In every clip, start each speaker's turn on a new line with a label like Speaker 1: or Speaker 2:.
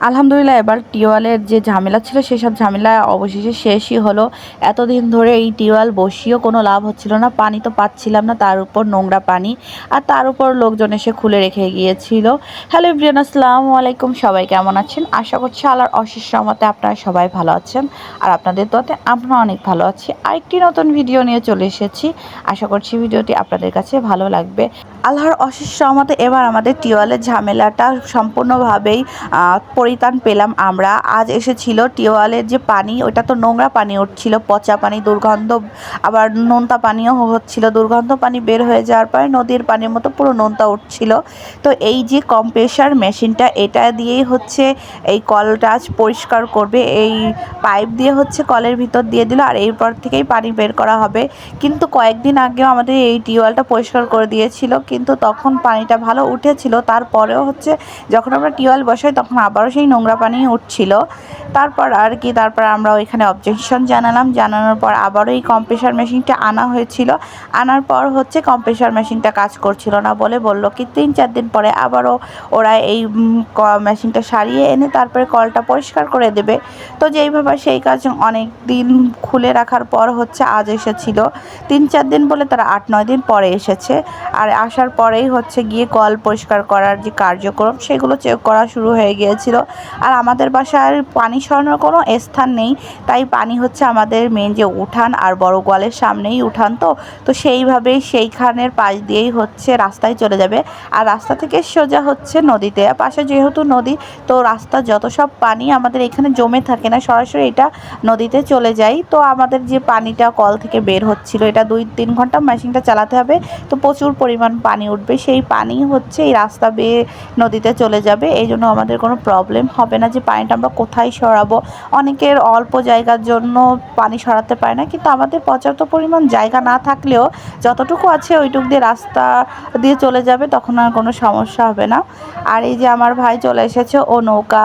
Speaker 1: আলহামদুলিল্লাহ, এবার টিওয়ালের যে ঝামেলা ছিল সেসব ঝামেলা অবশেষে শেষই হলো। এতদিন ধরে এই টিওয়াল বসিয়েও কোনো লাভ হচ্ছিল না। পানি তো পাচ্ছিলাম না, তার উপর নোংরা পানি। আর তার উপর লোকজন এসে খুলে রেখে গিয়েছিল। হ্যালো ইব্রিয়ান আসসালামু আলাইকুম। সবাই কেমন আছেন? আশা করছি আল্লাহর অশেষ সহমতে আপনারা সবাই ভালো আছেন। আর আপনাদের তোতে আমরা অনেক ভালো আছি। আরেকটি নতুন ভিডিও নিয়ে চলে এসেছি। আশা করছি ভিডিওটি আপনাদের কাছে ভালো লাগবে। আল্লাহর অশেষ সহমতে এবার আমাদের টিওয়ালের ঝামেলাটা সম্পূর্ণভাবেই পরিত্রাণ পেলাম আমরা। আজ এসেছিল টিওয়ালের যে পানি ওটা তো নোংরা পানি উঠছিল, পচা পানি, দুর্গন্ধ, আবার নোনতা পানিও হচ্ছিল। দুর্গন্ধ পানি বের হয়ে যাওয়ার পরে নদীর পানির মতো পুরো নোনতা উঠছিল। তো এই যে কম্প্রেসার মেশিনটা এটা দিয়েই হচ্ছে এই কলটা আজ পরিষ্কার করবে। এই পাইপ দিয়ে হচ্ছে কলের ভিতর দিয়ে দিল আর এরপর থেকেই পানি বের করা হবে। কিন্তু কয়েকদিন আগেও আমাদের এই টিউবওয়েলটা পরিষ্কার করে দিয়েছিল, কিন্তু তখন পানিটা ভালো উঠেছিল। তারপরেও হচ্ছে যখন আমরা টিউবওয়েল বসাই, তখন আবারও সেই নোংরা পানি উঠছিল। তারপর আর কি, তারপর আমরা ওইখানে অবজেকশন জানালাম। জানানোর পর আবারও এই কম্প্রেসার মেশিনটা আনা হয়েছিল। আনার পর হচ্ছে কম্প্রেসার মেশিনটা কাজ করছিল না বলে বলল কি, তিন চার দিন পরে আবারও ওরা এই মেশিনটা সারিয়ে এনে তারপরে কলটা পরিষ্কার করে দেবে। তো যেইভাবে সেই কাজ অনেক দিন খুলে রাখার পর হচ্ছে আজ এসেছিল। তিন চার দিন বলে তারা আট, নয় দিন পরে এসেছে। আর আসার পরেই হচ্ছে গিয়ে কল পরিষ্কার করার যে কার্যক্রম, সেগুলো চেক করা শুরু হয়ে গিয়েছিল। আর আমাদের বাসার পানি সরানোর কোনো স্থান নেই। তাই পানি হচ্ছে আমাদের মেন যে উঠান আর বড় গোয়ালের সামনেই উঠান তো। তো সেইভাবেই সেইখানের পাশ দিয়েই হচ্ছে রাস্তায় চলে যাবে। আর রাস্তা থেকে সোজা হচ্ছে নদীতে। পাশে যেহেতু নদী, তো রাস্তা যত সব পানি আমাদের এখানে জমে থাকে না, সরাসরি এটা নদীতে চলে যায়। তো আমাদের যে পানিটা কল থেকে বের হচ্ছিল, এটা দুই তিন ঘণ্টা মেশিনটা চালাতে হবে। তো প্রচুর পরিমাণ পানি উঠবে। সেই পানি হচ্ছে এই রাস্তা বেয়ে নদীতে চলে যাবে। এই জন্য আমাদের কোনো প্রবলেম হবে না যে পানিটা আমরা কোথায় সরাবো। অনেকের অল্প জায়গার জন্য পানি সরাতে পারে না, কিন্তু আমাদের পর্যাপ্ত পরিমাণ জায়গা না থাকলেও যতটুকু আছে ওইটুক দিয়ে রাস্তা দিয়ে চলে যাবে, তখন আর কোনো সমস্যা হবে না। আর এই যে আমার ভাই চলে এসেছে, ও নৌকা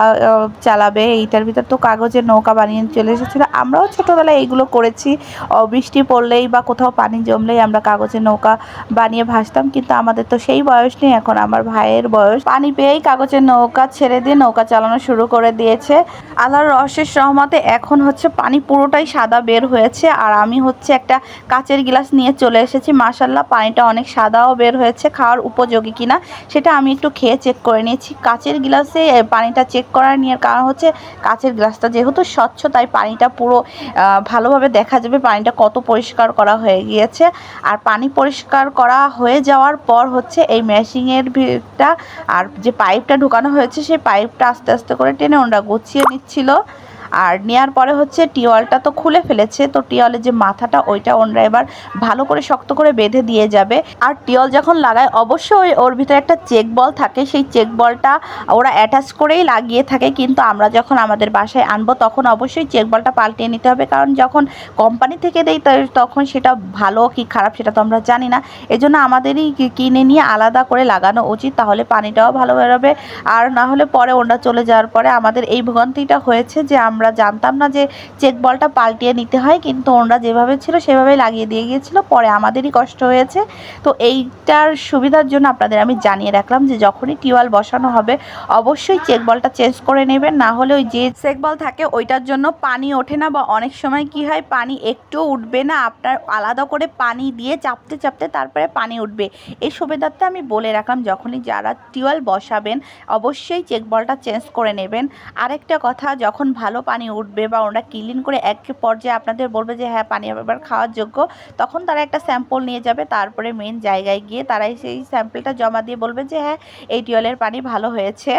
Speaker 1: চালাবে, এইটার ভিতর তো কাগজের নৌকা বানিয়ে চলে এসেছিল। আমরাও ছোটোবেলায় এইগুলো করেছি। বৃষ্টি পড়লেই বা কোথাও পানি জমলেই আমরা কাগজের নৌকা বানিয়ে ভাসতাম, কিন্তু আমাদের তো সেই বয়স নেই, এখন আমার ভাইয়ের বয়স। পানি পেয়েই কাগজের নৌকা ছেড়ে দিয়ে নৌকা চালানো শুরু করে দিয়েছে। আল্লাহর রহস্যের সহমতে এখন হচ্ছে পানি পুরোটাই সাদা বের হয়েছে। আর আমি হচ্ছে একটা কাচের গ্লাস নিয়ে চলে এসেছি। মাশাল্লাহ পানিটা অনেক সাদাও বের হয়েছে। খাওয়ার উপযোগী কিনা সেটা আমি একটু খেয়ে চেক করে নিয়েছি। কাচের গ্লাসে পানিটা চেক করার নিয়ে কারণ হচ্ছে কাচের গ্লাসটা যেহেতু স্বচ্ছ, তাই পানিটা পুরো ভালোভাবে দেখা যাবে পানিটা কত পরিষ্কার করা হয়ে গিয়েছে। আর পানি পরিষ্কার করা হয়ে যাওয়ার পর হচ্ছে এই মেশিনের ভিতটা আর যে পাইপটা ঢুকানো হয়েছে, সেই পাইপটা আস্তে আস্তে করে টেনে ওনারা গুছিয়ে নিচ্ছিল। আর নেওয়ার পরে হচ্ছে টিওয়ালটা তো খুলে ফেলেছে, তো টিওয়ালের যে মাথাটা ওইটা ওনরা এবার ভালো করে শক্ত করে বেঁধে দিয়ে যাবে। আর টিওয়াল যখন লাগায়, অবশ্যই ওই ওর ভিতরে একটা চেক বল থাকে, সেই চেক বলটা ওরা অ্যাটাচ করেই লাগিয়ে থাকে, কিন্তু আমরা যখন আমাদের বাসায় আনব তখন অবশ্যই চেক বলটা পাল্টিয়ে নিতে হবে, কারণ যখন কোম্পানি থেকে দেই তখন সেটা ভালো কি খারাপ সেটা তো আমরা জানি না। এজন্য আমাদেরই কিনে নিয়ে আলাদা করে লাগানো উচিত, তাহলে পানিটাও ভালো বেরোবে। আর না হলে পরে ওরা চলে যাওয়ার পরে আমাদের এই ভোগান্তিটা হয়েছে যে আমরা জানতাম না যে চেক বলটা পাল্টিয়ে নিতে হয়, কিন্তু ওরা যেভাবে ছিল সেভাবেই লাগিয়ে দিয়ে গিয়েছিল। পরে আমাদেরই কষ্ট হয়েছে। তো এইটার সুবিধার জন্য আপনাদের আমি জানিয়ে রাখলাম যে যখনই টিউবওয়েল বসানো হবে, অবশ্যই চেক বলটা চেঞ্জ করে নেবেন। না হলে ওই যে চেক বল থাকে, ওইটার জন্য পানি ওঠে না বা অনেক সময় কি হয়, পানি একটু উঠবে না। আপনার আলাদা করে পানি দিয়ে চাপতে চাপতে তারপরে পানি উঠবে। এই সুবিধার্থে আমি বলে রাখলাম, যখনই যারা টিউবওয়েল বসাবেন, অবশ্যই চেক বলটা চেঞ্জ করে নেবেন। আরেকটা কথা, যখন ভালো পানি উঠবে বা ওরা ক্লিন করে এক পর্যায়ে আপনাদের বলবে যে হ্যাঁ পানি এবার খাওয়ার যোগ্য। তখন তারা একটা স্যাম্পল নিয়ে যাবে, তারপরে মেন জায়গায় গিয়ে তারাই সেই স্যাম্পলটা জমা দিয়ে বলবে যে হ্যাঁ এই টিওয়েলের পানি ভালো হয়েছে।